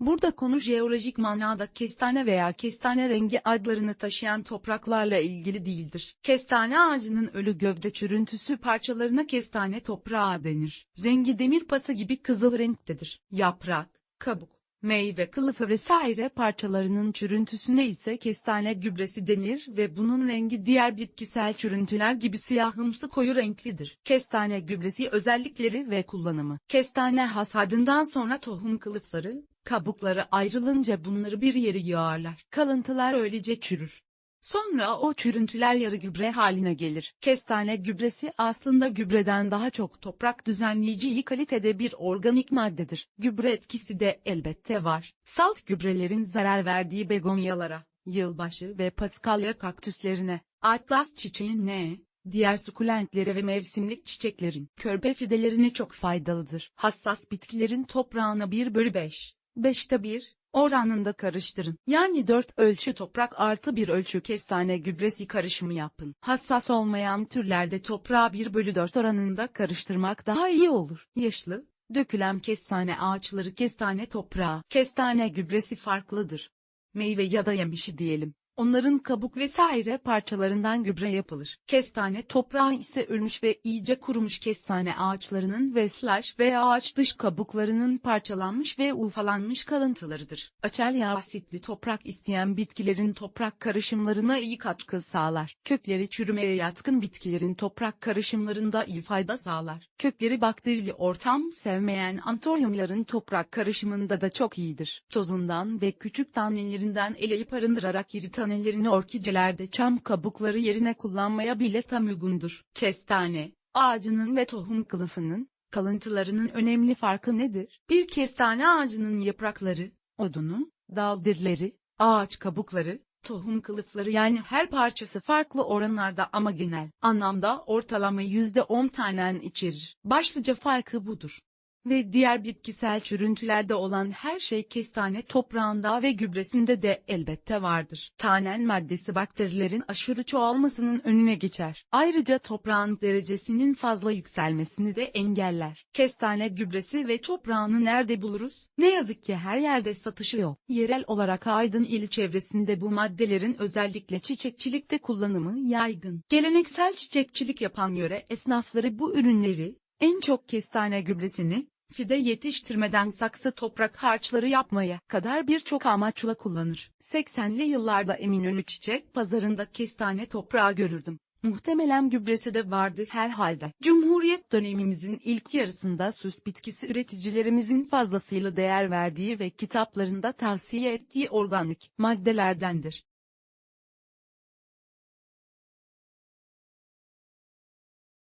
Burada konu jeolojik manada kestane veya kestane rengi adlarını taşıyan topraklarla ilgili değildir. Kestane ağacının ölü gövde çürüntüsü parçalarına kestane toprağı denir. Rengi demir pası gibi kızıl renktedir. Yaprak, kabuk, meyve kılıfı vesaire parçalarının çürüntüsüne ise kestane gübresi denir ve bunun rengi diğer bitkisel çürüntüler gibi siyahımsı koyu renklidir. Kestane gübresi özellikleri ve kullanımı. Kestane hasadından sonra tohum kılıfları, kabukları ayrılınca bunları bir yere yağarlar. Kalıntılar öylece çürür. Sonra o çürüntüler yarı gübre haline gelir. Kestane gübresi aslında gübreden daha çok toprak düzenleyici kalitede bir organik maddedir. Gübre etkisi de elbette var. Salt gübrelerin zarar verdiği begonyalara, yılbaşı ve paskalya kaktüslerine, atlas çiçeğine, diğer sukulentlere ve mevsimlik çiçeklerin körpe fidelerine çok faydalıdır. Hassas bitkilerin toprağına 1 bölü 5, 5'te 1, oranında karıştırın. Yani 4 ölçü toprak artı 1 ölçü kestane gübresi karışımı yapın. Hassas olmayan türlerde toprağı 1 bölü 4 oranında karıştırmak daha iyi olur. Yaşlı, dökülen kestane ağaçları kestane toprağı, kestane gübresi farklıdır. Meyve ya da yemişi diyelim. Onların kabuk vesaire parçalarından gübre yapılır. Kestane toprağı ise ölmüş ve iyice kurumuş kestane ağaçlarının ve slash veya ağaç dış kabuklarının parçalanmış ve ufalanmış kalıntılarıdır. Açelya asitli toprak isteyen bitkilerin toprak karışımlarına iyi katkı sağlar. Kökleri çürümeye yatkın bitkilerin toprak karışımlarında iyi fayda sağlar. Kökleri bakterili ortam sevmeyen antoryumların toprak karışımında da çok iyidir. Tozundan ve küçük tanelerinden eleyip arındırarak iri tanelerini orkidelerde çam kabukları yerine kullanmaya bile tam uygundur. Kestane, ağacının ve tohum kılıfının, kalıntılarının önemli farkı nedir? Bir kestane ağacının yaprakları, odunu, daldirleri, ağaç kabukları, tohum kılıfları yani her parçası farklı oranlarda ama genel anlamda ortalama %10 tanen içerir. Başlıca farkı budur. Ve diğer bitkisel çürüntülerde olan her şey kestane toprağında ve gübresinde de elbette vardır. Tanen maddesi bakterilerin aşırı çoğalmasının önüne geçer. Ayrıca toprağın derecesinin fazla yükselmesini de engeller. Kestane gübresi ve toprağını nerede buluruz? Ne yazık ki her yerde satışı yok. Yerel olarak Aydın ili çevresinde bu maddelerin özellikle çiçekçilikte kullanımı yaygın. Geleneksel çiçekçilik yapan yöre esnafları bu ürünleri, en çok kestane gübresini, fide yetiştirmeden saksı toprak harçları yapmaya kadar birçok amaçla kullanır. 80'li yıllarda Eminönü Çiçek Pazarında kestane toprağı görürdüm. Muhtemelen gübresi de vardı herhalde. Cumhuriyet dönemimizin ilk yarısında süs bitkisi üreticilerimizin fazlasıyla değer verdiği ve kitaplarında tavsiye ettiği organik maddelerdendir.